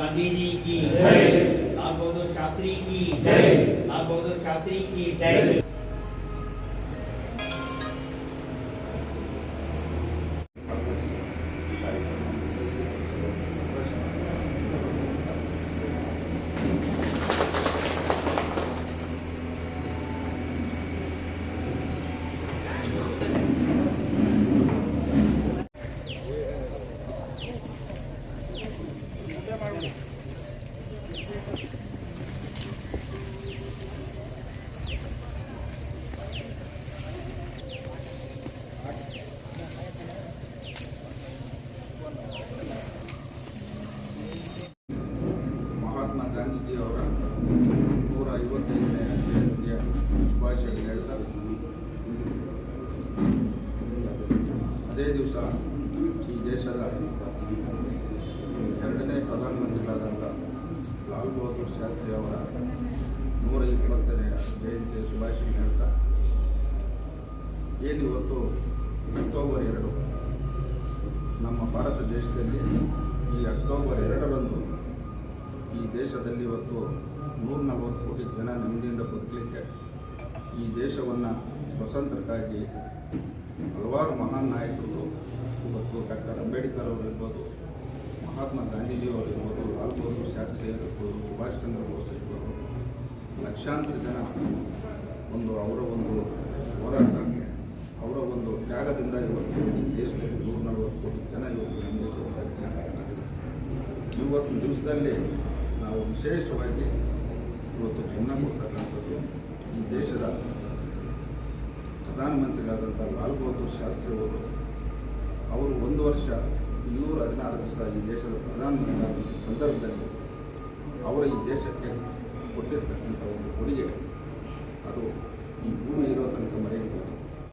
गांधी जी की जय। लाल बहादुर शास्त्री की जय। लाल बहादुर शास्त्री की जय। ಅದೇ ದಿವಸ ಈ ದೇಶದ ಎರಡನೇ ಪ್ರಧಾನಮಂತ್ರಿಗಳಾದಂಥ ಲಾಲ್ ಬಹದ್ದೂರ್ ಶಾಸ್ತ್ರಿ ಅವರ ನೂರ ಇಪ್ಪತ್ತನೇ ಜಯಂತಿಯ ಶುಭಾಶಯ ಹೇಳ್ತಾ ಏನು ಇವತ್ತು ಅಕ್ಟೋಬರ್ ಎರಡು, ನಮ್ಮ ಭಾರತ ದೇಶದಲ್ಲಿ ಈ ಅಕ್ಟೋಬರ್ ಎರಡರಂದು ಈ ದೇಶದಲ್ಲಿ ಇವತ್ತು ನೂರ ನಲವತ್ತು ಕೋಟಿ ಜನ ನೆಮ್ಮದಿಯಿಂದ ಬದುಕಲಿಕ್ಕೆ ಈ ದೇಶವನ್ನು ಸ್ವತಂತ್ರಕ್ಕಾಗಿ ಹಲವಾರು ಮಹಾನ್ ನಾಯಕರು, ಇವತ್ತು ಡಾಕ್ಟರ್ ಅಂಬೇಡ್ಕರ್ ಅವರಿರ್ಬೋದು ಮಹಾತ್ಮ ಗಾಂಧೀಜಿಯವರು ಇರ್ಬೋದು, ಲಾಲ್ ಬಹದ್ದೂರ್ ಶಾಸ್ತ್ರಿ ಇರ್ಬೋದು, ಸುಭಾಷ್ ಚಂದ್ರ ಬೋಸ್ ಇರ್ಬೋದು, ಲಕ್ಷಾಂತರ ಜನ ಒಂದು ಅವರ ಒಂದು ಹೋರಾಟಕ್ಕೆ, ಅವರ ಒಂದು ತ್ಯಾಗದಿಂದ ಇವತ್ತು ದೇಶದಲ್ಲಿ ನೂರ ನಲವತ್ತು ಕೋಟಿ ಜನ ಇವತ್ತು ಇವತ್ತಿನ ದಿವಸದಲ್ಲಿ ನಾವು ವಿಶೇಷವಾಗಿ ಇವತ್ತು ಗಮನ ಕೊಡ್ತಕ್ಕಂಥದ್ದು ಈ ದೇಶದ ಪ್ರಧಾನಮಂತ್ರಿಗಳಾದಂಥ ಲಾಲ್ ಬಹದ್ದೂರ್ ಶಾಸ್ತ್ರಿ ಅವರು ಅವರು ಒಂದು ವರ್ಷ ಇನ್ನೂರ ಹದಿನಾರು ದಿವಸ ಈ ದೇಶದ ಪ್ರಧಾನಮಂತ್ರಿಗಳಾದಂಥ ಸಂದರ್ಭದಲ್ಲಿ ಅವರು ಈ ದೇಶಕ್ಕೆ ಕೊಟ್ಟಿರ್ತಕ್ಕಂಥ